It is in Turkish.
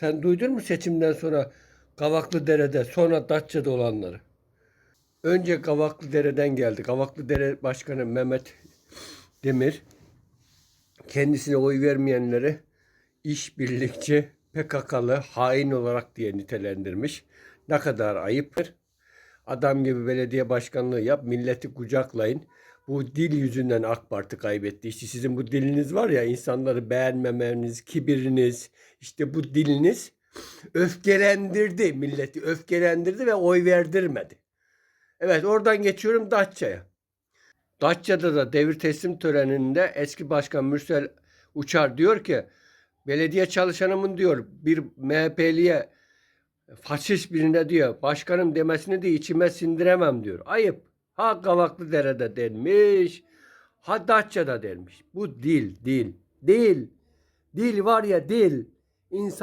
Sen duydun mu seçimden sonra Kavaklı Dere'de sonra Datça'da olanları? Önce Kavaklı Dere'den geldi. Kavaklı Dere Başkanı Mehmet Demir kendisine oy vermeyenleri işbirlikçi, PKK'lı, hain olarak diye nitelendirmiş. Ne kadar ayıptır. Adam gibi belediye başkanlığı yap, milleti kucaklayın. Bu dil yüzünden AK Parti kaybetti. İşte sizin bu diliniz var ya, insanları beğenmemeniz, kibiriniz, işte bu diliniz öfkelendirdi milleti, öfkelendirdi ve oy verdirmedi. Evet, oradan geçiyorum Datça'ya. Datça'da da devir teslim töreninde eski başkan Mürsel Uçar diyor ki belediye çalışanımın diyor bir MHP'liye faşist birine diyor başkanım demesini de içime sindiremem diyor. Ayıp. Ha Kavaklı Dere'de denmiş. Ha Datça'da denmiş. Bu dil, dil, dil. Dil var ya dil. İnsan